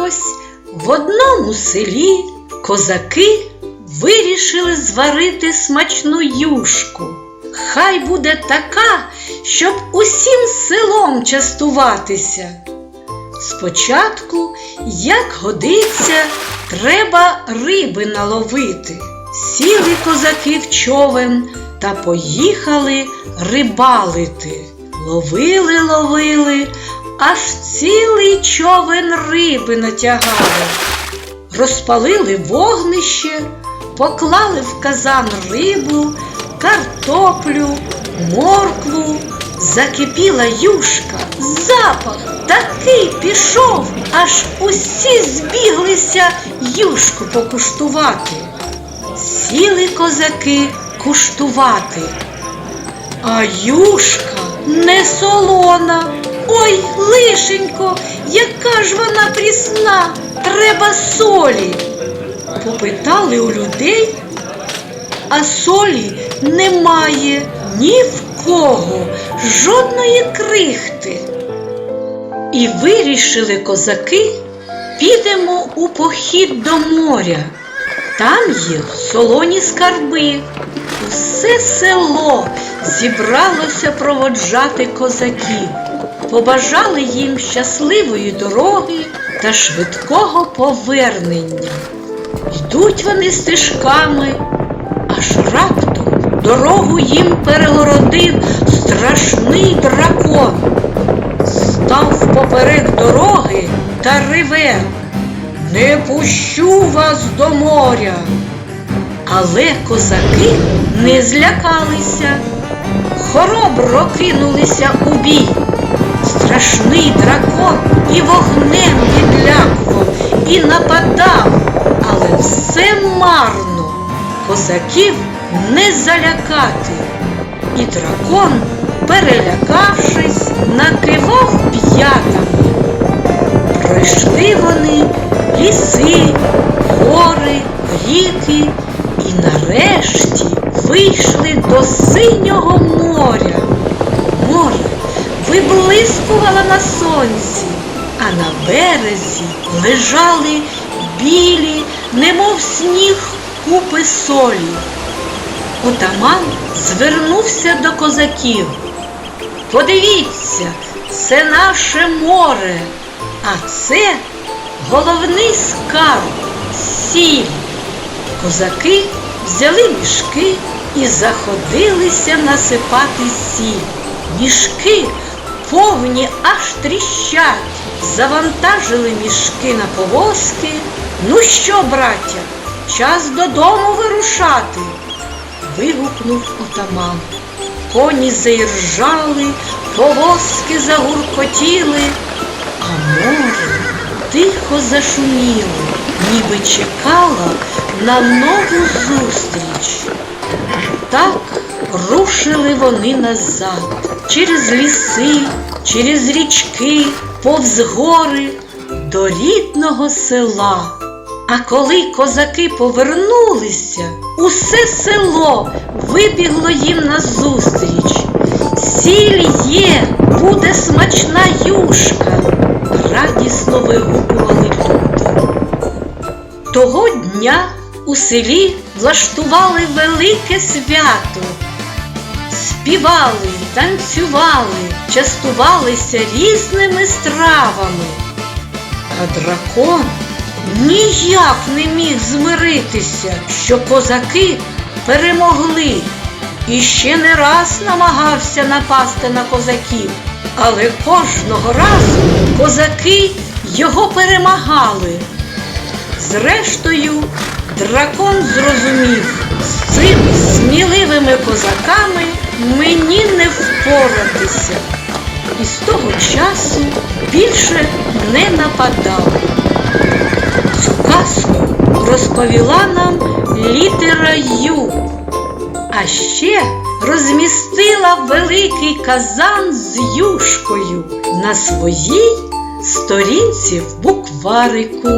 Якось в одному селі козаки вирішили зварити смачну юшку. Хай буде така, щоб усім селом частуватися. Спочатку, як годиться, треба риби наловити. Сіли козаки в човен та поїхали рибалити. Ловили, ловили, аж цілий човен риби натягали. Розпалили вогнище, поклали в казан рибу, картоплю, моркву, закипіла юшка, запах такий пішов, аж усі збіглися юшку покуштувати. Сіли козаки куштувати. А юшка не солона. Ой, лишенько, яка ж вона прісна, треба солі. Попитали у людей, а солі немає ні в кого, жодної крихти. І вирішили козаки, підемо у похід до моря. Там є солоні скарби. Усе село зібралося проводжати козаків, побажали їм щасливої дороги та швидкого повернення. Йдуть вони стежками, аж раптом дорогу їм перегородив страшний дракон. Став поперек дороги та реве. Не пущу вас до моря. Але козаки не злякалися, хоробро кинулися у бій. Страшний дракон і вогнем відлякував, і нападав, але все марно. Козаків не залякати. І дракон, перелякавшись, накивав п'ятами. Пройшли вони ліси, гори, ріки і нарешті вийшли до синього моря. Море виблискувало на сонці, а на березі лежали білі, немов сніг купи солі. Отаман звернувся до козаків. Подивіться, це наше море, а це головний скарб сіль. Козаки взяли мішки і заходилися насипати сіль. Мішки повні аж тріщать, завантажили мішки на повозки. Ну що, браття, час додому вирушати. вигукнув отаман. Коні заіржали, повозки загуркотіли, а море тихо зашуміло, ніби чекала на нову зустріч. Так рушили вони назад, через ліси, через річки, повз гори до рідного села. А коли козаки повернулися, усе село вибігло їм назустріч. Сіль є, буде смачна юшка, радісно вигукували люди. Того дня у селі влаштували велике свято. Співали, танцювали, частувалися різними стравами. А дракон ніяк не міг змиритися, що козаки перемогли і ще не раз намагався напасти на козаків. Але кожного разу козаки його перемагали. Зрештою, дракон зрозумів, не. І з того часу більше не нападав. Цю казку розповіла нам літера Ю, а ще розмістила великий казан з юшкою на своїй сторінці в букварику.